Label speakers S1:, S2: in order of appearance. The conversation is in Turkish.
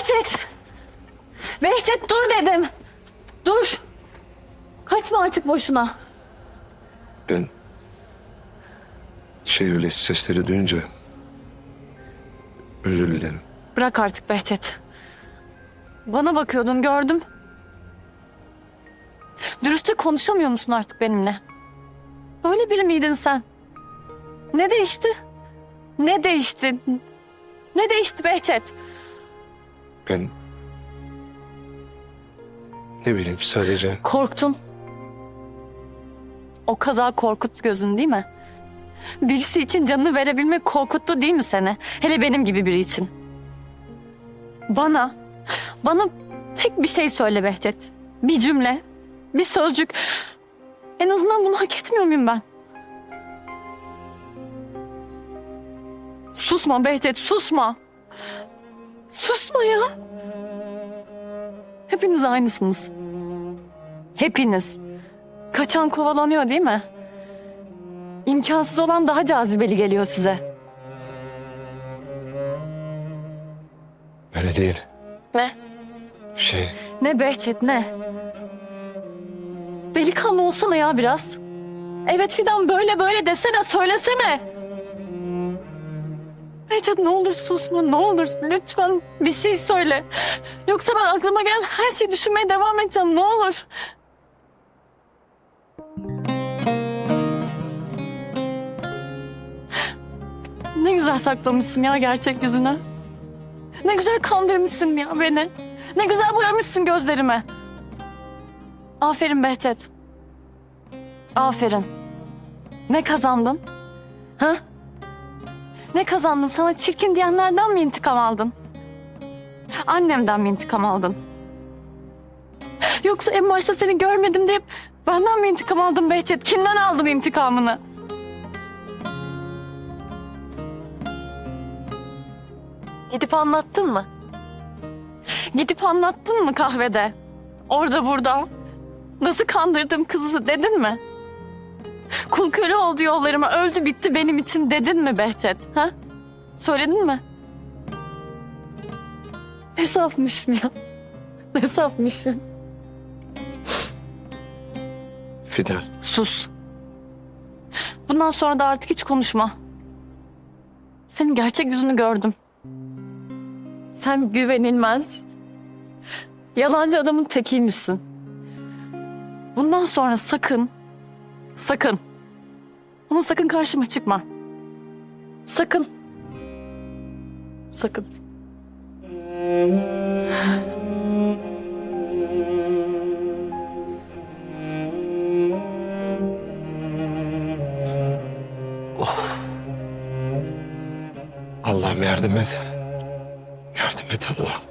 S1: Behçet! Behçet dur dedim. Dur. Kaçma artık boşuna.
S2: Ben şey öyle sesleri duyunca özür dilerim.
S1: Bırak artık Behçet. Bana bakıyordun gördüm. Dürüstçe konuşamıyor musun artık benimle? Öyle biri miydin sen? Ne değişti? Ne değişti? Ne değişti Behçet?
S2: Ben ne bileyim sadece
S1: Korktun. O kaza korkuttu gözün değil mi? Birisi için canını verebilmek korkuttu değil mi seni? Hele benim gibi biri için. Bana, bana tek bir şey söyle Behçet. Bir cümle, bir sözcük. En azından bunu hak etmiyor muyum ben? Susma Behçet, susma. Susma ya. Hepiniz aynısınız. Hepiniz. Kaçan kovalanıyor değil mi? İmkansız olan daha cazibeli geliyor size.
S2: öyle değil.
S1: Ne?
S2: Şey
S1: Ne Behçet ne? Delikanlı olsana ya biraz. Evet Fidan böyle böyle desene söylesene. Behçet ne olur susma ne olur lütfen bir şey söyle. Yoksa ben aklıma gelen her şeyi düşünmeye devam edeceğim ne olur. Ne güzel saklamışsın ya gerçek yüzünü. Ne güzel kandırmışsın ya beni. Ne güzel boyamışsın gözlerimi. Aferin Behçet. Aferin. Ne kazandın? Ha? Ne kazandın? Sana çirkin diyenlerden mi intikam aldın? Annemden mi intikam aldın? Yoksa en başta seni görmedim deyip benden mi intikam aldın Behçet? Kimden aldın intikamını? Gidip anlattın mı? Gidip anlattın mı kahvede? Orada burada. Nasıl kandırdım kızı dedin mi? Kul köle oldu yollarıma öldü bitti benim için dedin mi Behçet? Ha? Söyledin mi? Ne safmışım ya. Ne safmışım.
S2: Fidan
S1: Sus. Bundan sonra da artık hiç konuşma. Senin gerçek yüzünü gördüm. Sen güvenilmez, yalancı adamın tekiymişsin. Bundan sonra sakın, sakın, ama sakın karşıma çıkma. Sakın. Sakın.
S2: Allah'ım yardım et. Yardım et Allah.